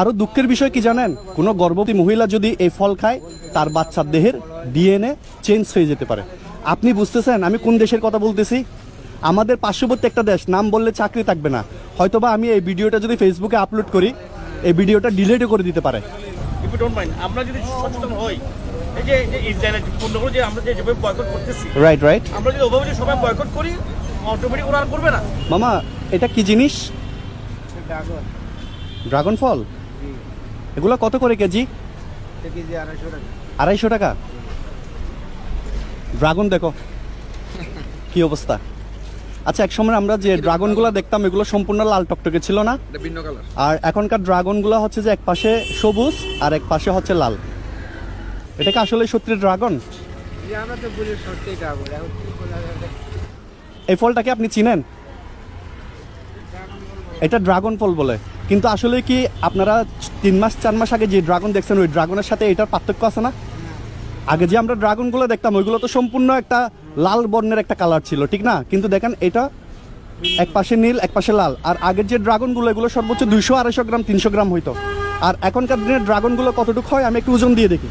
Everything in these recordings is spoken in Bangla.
আরও দুঃখের বিষয় কি জানেন? কোনো গর্ভবতী মহিলা যদি এই ফল খায় তার বাচ্চার দেহের ডিএনএ চেঞ্জ হয়ে যেতে পারে। আপনি বুঝতেছেন আমি কোন দেশের কথা বলতেছি? আমাদের পার্শ্ববর্তী একটা দেশ নাম বললে চাকরি থাকবে না। হয়তোবা আমি এই ভিডিওটা যদি ফেসবুকে আপলোড করি এই ভিডিওটা ডিলিটও করে দিতে পারে। ইফ ইউ ডোন্ট মাইন্ড আমরা যদি সচেতন হই এই যে এই যে ইসরায়েলের যে পণ্যগুলো যে আমরা যে যেভাবে বয়কট করতেছি রাইট রাইট আমরা যদি ওভাবে সবাই বয়কট করি অটোমেটিক ওরা করবে না। মামা এটা কি জিনিস? ড্রাগন ফল? এগুলো কত করে কেজি? আড়াইশো টাকা। ড্রাগন দেখো কি অবস্থা। আচ্ছা এক সময় আমরা যে ড্রাগনগুলো দেখতাম এগুলো সম্পূর্ণ লাল টকটকে ছিল না? ভিন্ন কালার আর এখনকার ড্রাগনগুলো হচ্ছে যে এক পাশে সবুজ আর এক পাশে হচ্ছে লাল। এটা কি আসলে সত্যি ড্রাগন? এই ফলটাকে আপনি চিনেন? এটা ড্রাগন ফল বলে। কিন্তু আসলে কি আপনারা তিন মাস, চার মাস আগে যে ড্রাগন দেখছেন, ওই ড্রাগনের সাথে এটার পার্থক্য আছে না? আগে যে আমরা ড্রাগনগুলো দেখতাম, ওইগুলো তো সম্পূর্ণ একটা লাল বর্ণের একটা কালার ছিল, ঠিক না? কিন্তু দেখেন, এটা এক পাশে নীল, এক পাশে লাল। আর আগের যে ড্রাগনগুলো, এগুলো সর্বোচ্চ দুইশো, আড়াইশো গ্রাম, তিনশো গ্রাম হইতো। আর এখনকার দিনের ড্রাগনগুলো কতটুকু হয়, আমি একটু ওজন দিয়ে দেখি।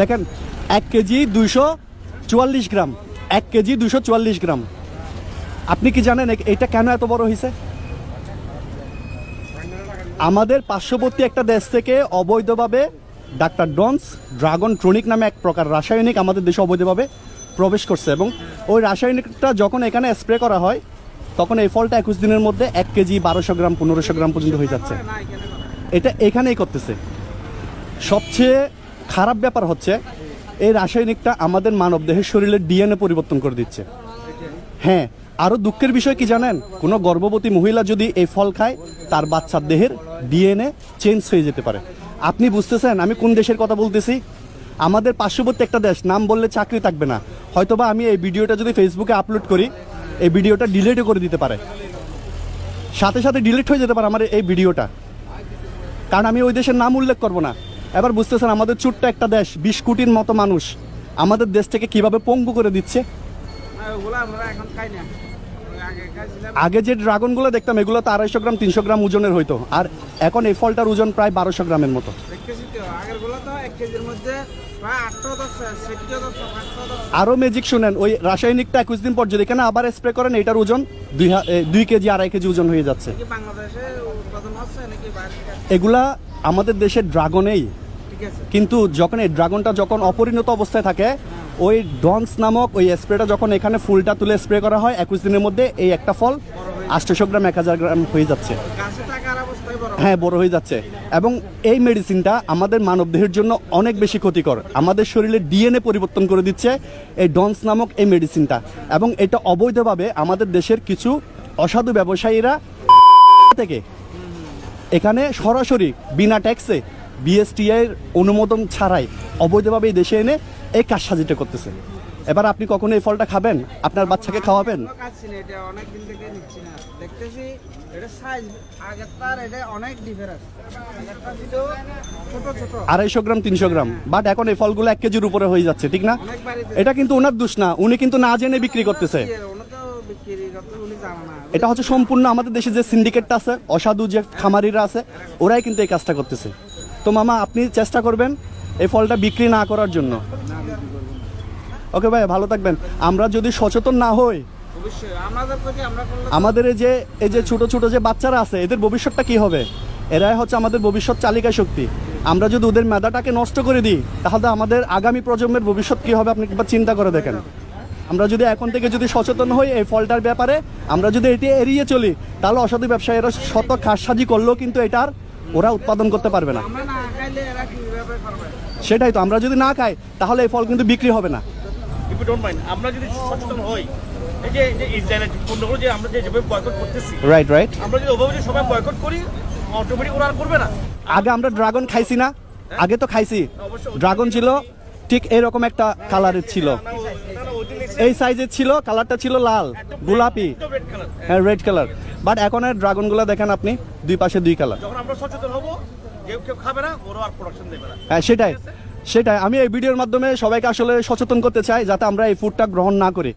দেখেন, এক কেজি দুইশো চুয়াল্লিশ গ্রাম। এক কেজি দুশো চুয়াল্লিশ গ্রাম। আপনি কি জানেন এটা কেন এত বড় হয়েছে আমাদের পার্শ্ববর্তী একটা দেশ থেকে অবৈধভাবে ডাক্তার ডনস ড্রাগন ট্রনিক নামে এক প্রকার রাসায়নিক আমাদের দেশে অবৈধভাবে প্রবেশ করছে এবং ওই রাসায়নিকটা যখন এখানে স্প্রে করা হয়, তখন এই ফলটা একুশ দিনের মধ্যে এক কেজি বারোশো গ্রাম, পনেরোশো গ্রাম পর্যন্ত হয়ে যাচ্ছে। এটা এখানেই করতেছে। সবচেয়ে খারাপ ব্যাপার হচ্ছে, এই রাসায়নিকটা আমাদের মানব দেহের শরীরের ডিএনএ পরিবর্তন করে দিচ্ছে। হ্যাঁ আরও দুঃখের বিষয় কি জানেন? কোনো গর্ভবতী মহিলা যদি এই ফল খায়, তার বাচ্চার দেহের ডিএনএ চেঞ্জ হয়ে যেতে পারে। আপনি বুঝতেছেন? আমি কোন দেশের কথা বলতেছি? আমাদের পার্শ্ববর্তী একটা দেশ, নাম বললে চাকরি থাকবে না। হয়তোবা আমি এই ভিডিওটা যদি ফেসবুকে আপলোড করি, এই ভিডিওটা ডিলিটও করে দিতে পারে। সাথে সাথে ডিলিট হয়ে যেতে পারে আমার এই ভিডিওটা। কারণ আমি ওই দেশের নাম উল্লেখ করব না। এবার বুঝতেছেন, আমাদের ছোট্ট একটা দেশ, বিশ কোটির মতো মানুষ। আমাদের দেশ থেকে কীভাবে পঙ্গু করে দিচ্ছে? আগে যে ড্রাগনগুলো দেখতাম এগুলো তো আড়াইশো গ্রাম তিনশো গ্রাম ওজনের হইতো। আর এখন এই ফলটার ওজন প্রায় বারোশো গ্রামের মতো। আরও ম্যাজিক শুনেন ওই রাসায়নিকটা একুশ দিন পর যদি এখানে আবার স্প্রে করেন এটার ওজন দুই কেজি আড়াই কেজি ওজন হয়ে যাচ্ছে? এগুলা আমাদের দেশের ড্রাগনেই। কিন্তু যখন এই ড্রাগনটা যখন অপরিণত অবস্থায় থাকে ওই ডনস নামক ওই স্প্রেটা যখন এখানে ফুলটা তুলে স্প্রে করা হয়, একুশ দিনের মধ্যে এই একটা ফল আটশোশো গ্রাম, এক হাজার গ্রাম হয়ে যাচ্ছে। হ্যাঁ বড় হয়ে যাচ্ছে। এবং এই মেডিসিনটা আমাদের মানবদেহের জন্য অনেক বেশি ক্ষতিকর। আমাদের শরীরে ডিএনএ পরিবর্তন করে দিচ্ছে এই ডনস নামক এই মেডিসিনটা এবং এটা অবৈধভাবে আমাদের দেশের কিছু অসাধু ব্যবসায়ীরা থেকে এখানে সরাসরি বিনা ট্যাক্সে বিএসটিআই এর অনুমোদন ছাড়াই অবৈধভাবে এই দেশে এনে এই কাজ সাজিটা করতেছে। এবার আপনি কখনো এই ফলটা খাবেন? আপনার বাচ্চাকে খাওয়াবেন? আড়াইশো গ্রাম তিনশো গ্রাম। বাট এখন এই ফলগুলো এক কেজির উপরে হয়ে যাচ্ছে ঠিক না? এটা কিন্তু ওনার দোষ না। উনি কিন্তু না জেনে বিক্রি করতেছে। এটা হচ্ছে সম্পূর্ণ আমাদের দেশে যে সিন্ডিকেটটা আছে অসাধু যে খামারিরা আছে ওরাই কিন্তু এই কাজটা করতেছে। তো মামা আপনি চেষ্টা করবেন এই ফলটা বিক্রি না করার জন্য। ওকে ভাই ভালো থাকবেন। আমরা যদি সচেতন না হই আমাদের এই যে এই যে ছোট ছোট যে বাচ্চারা আছে এদের ভবিষ্যৎটা কি হবে? এরাই হচ্ছে আমাদের ভবিষ্যৎ চালিকা শক্তি। আমরা যদি ওদের মেধাটাকে নষ্ট করে দিই তাহলে আমাদের আগামী প্রজন্মের ভবিষ্যৎ কি হবে আপনি একবার চিন্তা করে দেখেন। আমরা যদি এখন থেকে যদি সচেতন হই এই ফলটার ব্যাপারে আমরা যদি এটি এড়িয়ে চলি তাহলে অসাধু ব্যবসায়ীরা শত খাসসাজি করলেও কিন্তু এটার ওরা উৎপাদন করতে পারবে না সেটাই তো আমরা যদি না খাই তাহলে এই ফল কিন্তু বিক্রি হবে না। ইফ ইউ ডোন্ট মাইন্ড আমরা যদি সচেতন হই এই যে ইসরায়েলের পণ্যগুলো যে আমরা যে যেভাবে বয়কট করতেছি রাইট রাইট আমরা যদি ওভাবে যদি সবাই বয়কট করি অটোমেটিক ওরা করবে না। আগে আমরা ড্রাগন খাইছি না আগে তো খাইছি। ড্রাগন ছিল ঠিক এরকম একটা কালারের ছিল। এই সাইজের ছিল কালারটা ছিল লাল গোলাপি। হ্যাঁ রেড কালার বাট এখন আর ড্রাগনগুলো দেখেন আপনি দুই পাশে দুই কালার যখন আমরা সচেতন হব হ্যাঁ সেটাই। সেটাই। আমি এই ভিডিওর মাধ্যমে সবাইকে আসলে সচেতন করতে চাই, যাতে আমরা এই ফুডটা গ্রহণ না করি।